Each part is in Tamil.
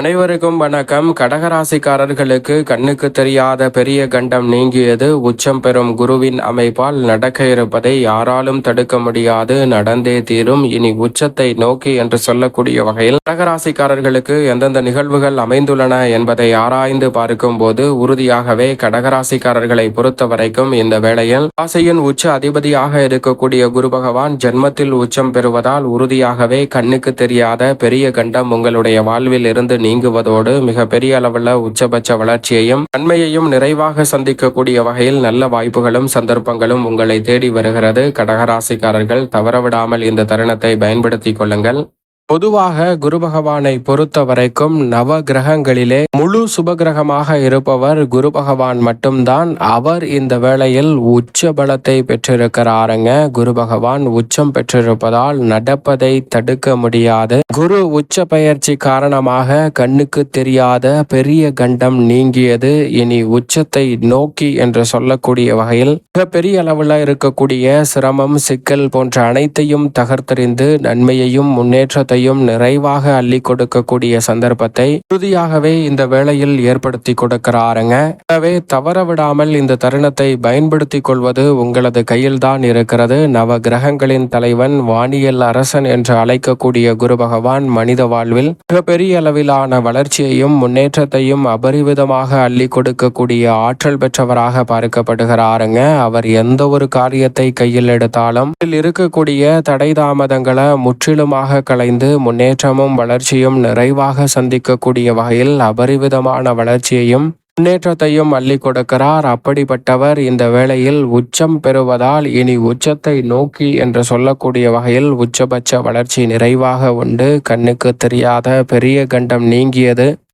அனைவருக்கும் வணக்கம். கடகராசிக்காரர்களுக்கு கண்ணுக்கு தெரியாத பெரிய கண்டம் நீங்கியது. உச்சம் பெறும் குருவின் அமைப்பால் நடக்க இருப்பதை யாராலும் தடுக்க முடியாது. நடந்தே தீரும். இனி உச்சத்தை நோக்கி என்று சொல்லக்கூடிய வகையில் கடகராசிக்காரர்களுக்கு எந்தெந்த நிகழ்வுகள் அமைந்துள்ளன என்பதை ஆராய்ந்து பார்க்கும் போது உறுதியாகவே கடகராசிக்காரர்களை பொறுத்த வரைக்கும் இந்த வேளையில் ராசியின் உச்ச அதிபதியாக இருக்கக்கூடிய குரு பகவான் ஜென்மத்தில் உச்சம் பெறுவதால் உறுதியாகவே கண்ணுக்கு தெரியாத பெரிய கண்டம் உங்களுடைய வாழ்வில் இருந்து நீங்குவதோடு மிக பெரிய அளவில் உச்சபட்ச வளர்ச்சியையும் நன்மையையும் நிறைவாக சந்திக்கக்கூடிய வகையில் நல்ல வாய்ப்புகளும் சந்தர்ப்பங்களும் உங்களை தேடி வருகிறது. கடகராசிக்காரர்கள் தவறவிடாமல் இந்த தருணத்தை பயன்படுத்திக் கொள்ளுங்கள். பொதுவாக குரு பகவானை பொறுத்த வரைக்கும் நவ கிரகங்களிலே முழு சுபகிரகமாக இருப்பவர் குரு பகவான் மட்டும்தான். அவர் இந்த வேளையில் உச்ச பலத்தை பெற்றிருக்கிறாருங்க. குரு பகவான் உச்சம் பெற்றிருப்பதால் நடப்பதை தடுக்க முடியாது. குரு உச்ச பயிற்சி காரணமாக கண்ணுக்கு தெரியாத பெரிய கண்டம் நீங்கியது. இனி உச்சத்தை நோக்கி என்று சொல்லக்கூடிய வகையில் மிகப்பெரிய அளவில் இருக்கக்கூடிய சிரமம் சிக்கல் போன்ற அனைத்தையும் தகர்த்தறிந்து நன்மையையும் முன்னேற்றத்தையும் நிறைவாக அள்ளி கொடுக்கக்கூடிய சந்தர்ப்பத்தை உறுதியாகவே இந்த வேளையில் ஏற்படுத்தி கொடுக்கிறாருங்க. எனவே தவற விடாமல் இந்த தருணத்தை பயன்படுத்திக் கொள்வது உங்களது கையில் தான் இருக்கிறது. நவ கிரகங்களின் தலைவன் வானியல் அரசன் என்று அழைக்கக்கூடிய குரு பகவான் மனித வாழ்வில் மிகப்பெரிய அளவிலான வளர்ச்சியையும் முன்னேற்றத்தையும் அபரிவிதமாக அள்ளி கொடுக்கக்கூடிய ஆற்றல் பெற்றவராக பார்க்கப்படுகிறாருங்க. அவர் எந்த ஒரு காரியத்தை கையில் எடுத்தாலும் இதில் இருக்கக்கூடிய தடை தாமதங்களை முற்றிலுமாக கலைந்து முன்னேற்றமும் வளர்ச்சியும் நிறைவாக சந்திக்கக்கூடிய வகையில் அபரிவிதமான வளர்ச்சியையும் முன்னேற்றத்தையும் அள்ளி கொடுக்கிறார். அப்படிப்பட்டவர் இந்த வேளையில் உச்சம் பெறுவதால் இனி உச்சத்தை நோக்கி என்று சொல்லக்கூடிய வகையில் உச்சபட்ச வளர்ச்சி நிறைவாக உண்டு. கண்ணுக்கு தெரியாத பெரிய கண்டம் நீங்கியது.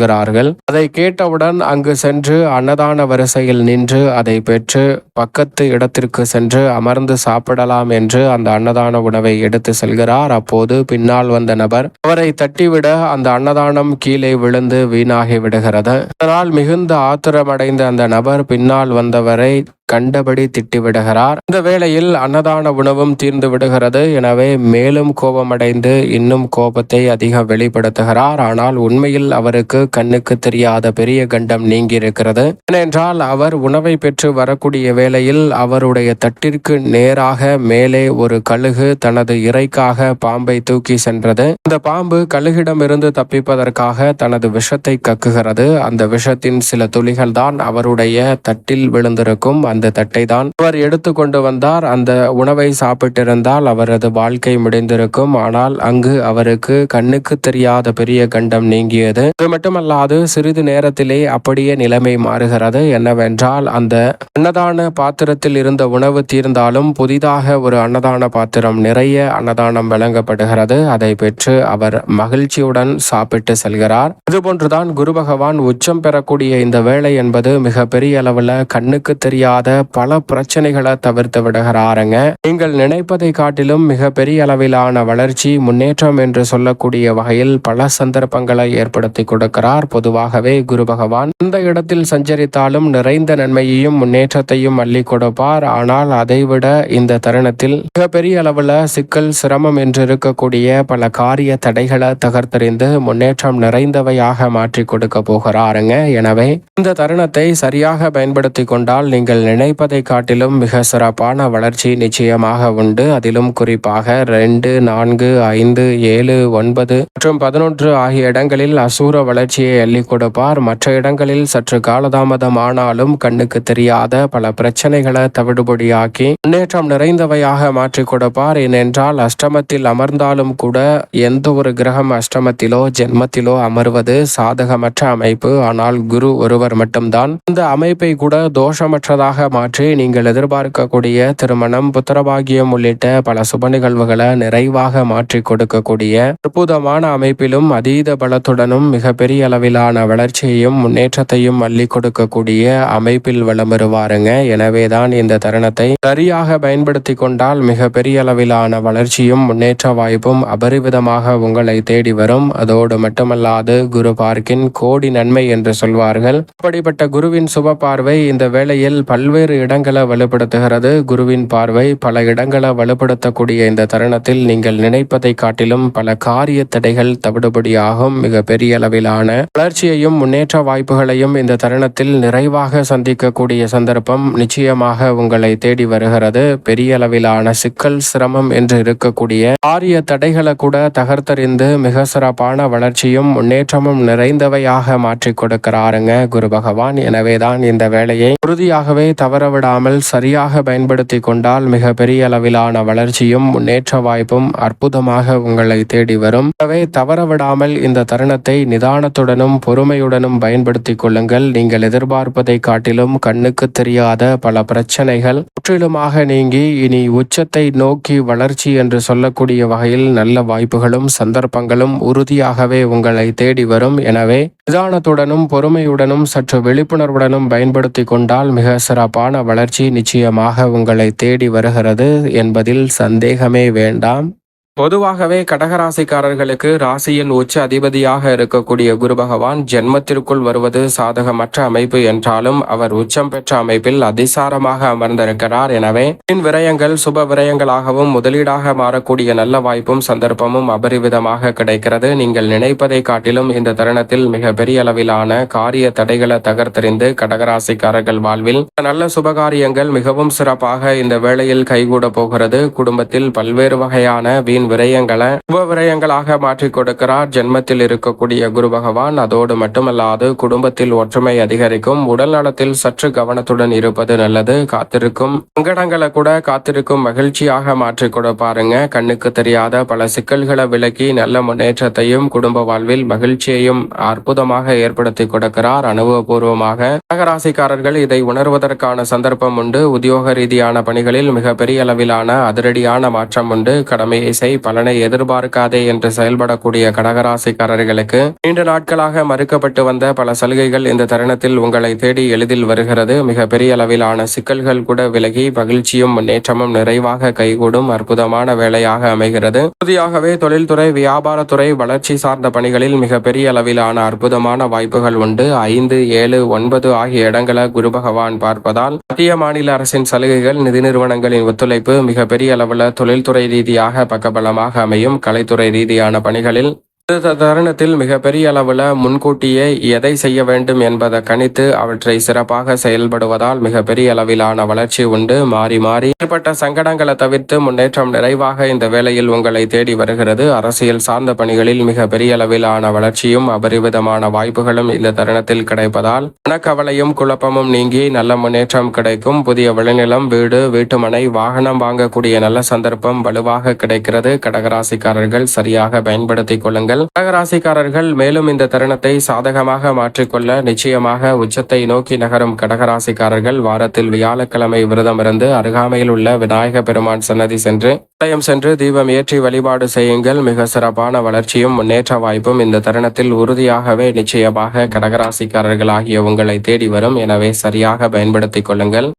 கொள்கிறார்கள் அதை கேட்டவுடன் அங்கு சென்று அன்னதான வரிசையில் நின்று அதை பெற்று பக்கத்து இடத்திற்கு சென்று அமர்ந்து சாப்பிடலாம் என்று அந்த அன்னதான உணவை எடுத்து செல்கிறார். அப்போது பின்னால் வந்த நபர் அவரை தட்டிவிட அந்த அன்னதானம் கீழே விழுந்து வீணாகி விடுகிறது. அதனால் மிகுந்த ஆத்திரமடைந்த அந்த நபர் பின்னால் வந்தவரை கண்டபடி திட்டிவிடுகிறார். இந்த வேளையில் அன்னதான உணவும் தீர்ந்து விடுகிறது. எனவே மேலும் கோபமடைந்து இன்னும் கோபத்தை அதிகம் வெளிப்படுத்துகிறார். ஆனால் உண்மையில் அவருக்கு கண்ணுக்கு தெரியாத பெரிய கண்டம் நீங்கி இருக்கிறது ஏனென்றால் அவர் உணவை பெற்று வரக்கூடிய வேளையில் அவருடைய தட்டிற்கு நேராக மேலே ஒரு கழுகு தனது இறைக்காக பாம்பை தூக்கி சென்றது. இந்த பாம்பு கழுகிடமிருந்து தப்பிப்பதற்காக தனது விஷத்தை கக்குகிறது. அந்த விஷத்தின் சில துளிகள் தான் அவருடைய தட்டில் விழுந்திருக்கும். அந்த அந்த தட்டை தான் அவர் எடுத்து கொண்டு வந்தார். அந்த உணவை சாப்பிட்டிருந்தால் அவரது வாழ்க்கை முடிந்திருக்கும். ஆனால் அங்கு அவருக்கு கண்ணுக்கு தெரியாத பெரிய கண்டம் நீங்கியது. அது மட்டுமல்லாது சிறிது நேரத்திலே அப்படியே நிலைமை மாறுகிறது. என்னவென்றால் அந்த அன்னதான பாத்திரத்தில் இருந்த உணவு தீர்ந்தாலும் புதிதாக ஒரு அன்னதான பாத்திரம் நிறைய அன்னதானம் வழங்கப்படுகிறது. அதை பெற்று அவர் மகிழ்ச்சியுடன் சாப்பிட்டு செல்கிறார். இதுபோன்றுதான் குரு பகவான் உச்சம் பெறக்கூடிய இந்த வேலை என்பது மிக பெரிய அளவில் கண்ணுக்கு தெரியாத பல பிரச்சனைகளை தவிர்த்து விடுகிறாருங்க. நீங்கள் நினைப்பதை காட்டிலும் மிக பெரிய அளவிலான வளர்ச்சி முன்னேற்றம் என்று சொல்லக்கூடிய வகையில் பல சந்தர்ப்பங்களை ஏற்படுத்தி கொடுக்கிறார். பொதுவாகவே குரு பகவான் இந்த இடத்தில் சஞ்சரித்தாலும் நிறைந்த நன்மையையும் முன்னேற்றத்தையும் அள்ளி கொடுப்பார். ஆனால் அதைவிட இந்த தருணத்தில் மிக பெரிய அளவுல சிக்கல் சிரமம் என்று இருக்கக்கூடிய பல காரிய தடைகளை தகர்த்தறிந்து முன்னேற்றம் நிறைந்தவையாக மாற்றி கொடுக்க போகிறாருங்க. எனவே இந்த தருணத்தை சரியாக பயன்படுத்தி கொண்டால் நீங்கள் நினைப்பதை காட்டிலும் மிக சிறப்பான வளர்ச்சி நிச்சயமாக உண்டு. அதிலும் குறிப்பாக ரெண்டு நான்கு ஐந்து ஏழு ஒன்பது மற்றும் பதினொன்று ஆகிய இடங்களில் அசூர வளர்ச்சியை அள்ளி கொடுப்பார். மற்ற இடங்களில் சற்று காலதாமதம் ஆனாலும் கண்ணுக்கு தெரியாத பல பிரச்சனைகளை தவிடுபடியாக்கி முன்னேற்றம் நிறைந்தவையாக மாற்றி கொடுப்பார். ஏனென்றால் அஷ்டமத்தில் அமர்ந்தாலும் கூட எந்த ஒரு கிரகம் அஷ்டமத்திலோ ஜென்மத்திலோ அமர்வது சாதகமற்ற அமைப்பு. ஆனால் குரு ஒருவர் மட்டும்தான். இந்த அமைப்பை கூட தோஷமற்றதாக மாற்றி நீங்கள் எதிர்பார்க்கக்கூடிய திருமணம் புத்திரபாகியம் உள்ளிட்ட பல சுப நிகழ்வுகளை நிறைவாக மாற்றி கொடுக்கக்கூடிய அற்புதமான அமைப்பிலும் அதீத பலத்துடனும் மிகப்பெரிய அளவிலான வளர்ச்சியையும் முன்னேற்றத்தையும் அள்ளி கொடுக்கக்கூடிய அமைப்பில் வளம் வருவாருங்க எனவேதான் இந்த தருணத்தை சரியாக பயன்படுத்தி கொண்டால் மிக பெரிய அளவிலான வளர்ச்சியும் முன்னேற்ற வாய்ப்பும் அபரிவிதமாக உங்களை தேடி வரும். அதோடு மட்டுமல்லாது குரு பார்க்கின் கோடி நன்மை என்று சொல்வார்கள். அப்படிப்பட்ட குருவின் சுப பார்வை இந்த வேளையில் பல்வேறு இடங்களை வலுப்படுத்துகிறது. குருவின் பார்வை பல இடங்களை வலுப்படுத்தக்கூடிய இந்த தருணத்தில் நீங்கள் நினைப்பதை காட்டிலும் பல காரிய தடைகள் தவிடுபடியாகும். மிக பெரிய அளவிலான வளர்ச்சியையும் முன்னேற்ற வாய்ப்புகளையும் இந்த தருணத்தில் நிறைவாக சந்திக்கக்கூடிய சந்தர்ப்பம் நிச்சயமாக உங்களை தேடி வருகிறது. பெரிய அளவிலான சிக்கல் சிரமம் என்று இருக்கக்கூடிய காரிய தடைகளை கூட தகர்த்தறிந்து மிக சிறப்பான வளர்ச்சியும் முன்னேற்றமும் நிறைந்தவையாக மாற்றி கொடுக்கிறாருங்க குரு பகவான். எனவேதான் இந்த வேலையை உறுதியாகவே தவறவிடாமல் சரியாக பயன்படுத்தி கொண்டால் மிக பெரிய அளவிலான வளர்ச்சியும் முன்னேற்ற வாய்ப்பும் அற்புதமாக உங்களை தேடி வரும். எனவே தவறவிடாமல் இந்த தருணத்தை நிதானத்துடனும் பொறுமையுடனும் பயன்படுத்தி கொள்ளுங்கள். நீங்கள் எதிர்பார்ப்பதை காட்டிலும் கண்ணுக்கு தெரியாத பல பிரச்சனைகள் முற்றிலுமாக நீங்கி இனி உச்சத்தை நோக்கி வளர்ச்சி என்று சொல்லக்கூடிய வகையில் நல்ல வாய்ப்புகளும் சந்தர்ப்பங்களும் உறுதியாகவே உங்களை தேடி வரும். எனவே நிதானத்துடனும் பொறுமையுடனும் சற்று விழிப்புணர்வுடனும் பயன்படுத்தி கொண்டால் மிக சிறப்பான வளர்ச்சி நிச்சயமாக உங்களை தேடி வருகிறது என்பதில் சந்தேகமே வேண்டாம். பொதுவாகவே கடகராசிக்காரர்களுக்கு ராசியின் உச்ச அதிபதியாக இருக்கக்கூடிய குரு பகவான் ஜென்மத்திற்குள் வருவது சாதகமற்ற அமைப்பு என்றாலும் அவர் உச்சம் பெற்ற அமைப்பில் அதிசாரமாக அமர்ந்திருக்கிறார். எனவே மின் விரயங்கள் சுப விரயங்களாகவும் முதலீடாக மாறக்கூடிய நல்ல வாய்ப்பும் சந்தர்ப்பமும் அபரிவிதமாக கிடைக்கிறது. நீங்கள் நினைப்பதை காட்டிலும் இந்த தருணத்தில் மிக பெரிய அளவிலான காரிய தடைகளை தகர்த்தெறிந்து கடகராசிக்காரர்கள் வாழ்வில் நல்ல சுபகாரியங்கள் மிகவும் சிறப்பாக இந்த வேளையில் கைகூட போகிறது. குடும்பத்தில் பல்வேறு வகையான வீண் விரயங்களை சுப விரயங்களாக மாற்றிக் கொடுக்கிறார். ஜென்மத்தில் இருக்கக்கூடிய குரு பகவான் அதோடு மட்டுமல்லாது குடும்பத்தில் ஒற்றுமை அதிகரிக்கும். உடல் நலத்தில் சற்று கவனத்துடன் இருப்பது நல்லது. காத்திருக்கும் சங்கடங்களை கூட காத்திருக்கும் மகிழ்ச்சியாக மாற்றிக் கொடுப்பாருங்க கண்ணுக்கு தெரியாத பல சிக்கல்களை விலக்கி நல்ல முன்னேற்றத்தையும் குடும்ப வாழ்வில் மகிழ்ச்சியையும் அற்புதமாக ஏற்படுத்தி கொடுக்கிறார். அனுபவபூர்வமாக கடகராசிக்காரர்கள் இதை உணர்வதற்கான சந்தர்ப்பம் உண்டு. உத்தியோக ரீதியான பணிகளில் மிகப்பெரிய அளவிலான அதிரடியான மாற்றம் உண்டு. கடமையை செய் பலனை எதிர்பார்க்காதே என்று செயல்படக்கூடிய கடகராசிக்காரர்களுக்கு நீண்ட நாட்களாக மறுக்கப்பட்டு வந்த பல சலுகைகள் இந்த தருணத்தில் உங்களை தேடி எளிதில் வருகிறது. மிக பெரிய அளவிலான சிக்கல்கள் கூட விலகி மகிழ்ச்சியும் முன்னேற்றமும் நிறைவாக கைகூடும் அற்புதமான வேலையாக அமைகிறது. உறுதியாகவே தொழில்துறை வியாபாரத்துறை வளர்ச்சி சார்ந்த பணிகளில் மிக பெரிய அளவிலான அற்புதமான வாய்ப்புகள் உண்டு. ஐந்து ஏழு ஒன்பது ஆகிய இடங்களை குரு பகவான் பார்ப்பதால் மத்திய மாநில அரசின் சலுகைகள் நிதி நிறுவனங்களின் ஒத்துழைப்பு மிக பெரிய அளவில் தொழில்துறை ரீதியாக பக்கபலமாக அமையும் கலைத்துறை ரீதியான பணிகளில் இந்த தருணத்தில் மிகப்பெரிய அளவில் முன்கூட்டியே எதை செய்ய வேண்டும் என்பதை கணித்து அவற்றை சிறப்பாக செயல்படுவதால் மிகப்பெரிய அளவிலான வளர்ச்சி உண்டு. மாறி மாறி ஏற்பட்ட சங்கடங்களை தவிர்த்து முன்னேற்றம் நிறைவாக இந்த வேளையில் உங்களை தேடி வருகிறது. அரசியல் சார்ந்த பணிகளில் மிக பெரிய அளவிலான வளர்ச்சியும் அபரிவிதமான வாய்ப்புகளும் இந்த தருணத்தில் கிடைப்பதால் மனக்கவலையும் குழப்பமும் நீங்கி நல்ல முன்னேற்றம் கிடைக்கும். புதிய விளைநிலம் வீடு வீட்டுமனை வாகனம் வாங்கக்கூடிய நல்ல சந்தர்ப்பம் வலுவாக கிடைக்கிறது. கடகராசிக்காரர்கள் சரியாக பயன்படுத்திக் கொள்ளுங்கள். கடகராசிக்காரர்கள் மேலும் இந்த தருணத்தை சாதகமாக மாற்றிக்கொள்ள நிச்சயமாக உச்சத்தை நோக்கி நகரும் கடகராசிக்காரர்கள் வாரத்தில் வியாழக்கிழமை விரதம் இருந்து அருகாமையில் உள்ள விநாயக பெருமான் சன்னதி சென்று ஆலயம் சென்று தீபம் ஏற்றி வழிபாடு செய்யுங்கள். மிக சிறப்பான வளர்ச்சியும் முன்னேற்ற வாய்ப்பும் இந்த தருணத்தில் உறுதியாகவே நிச்சயமாக கடகராசிக்காரர்கள் ஆகிய உங்களை தேடி வரும். எனவே சரியாக பயன்படுத்திக் கொள்ளுங்கள்.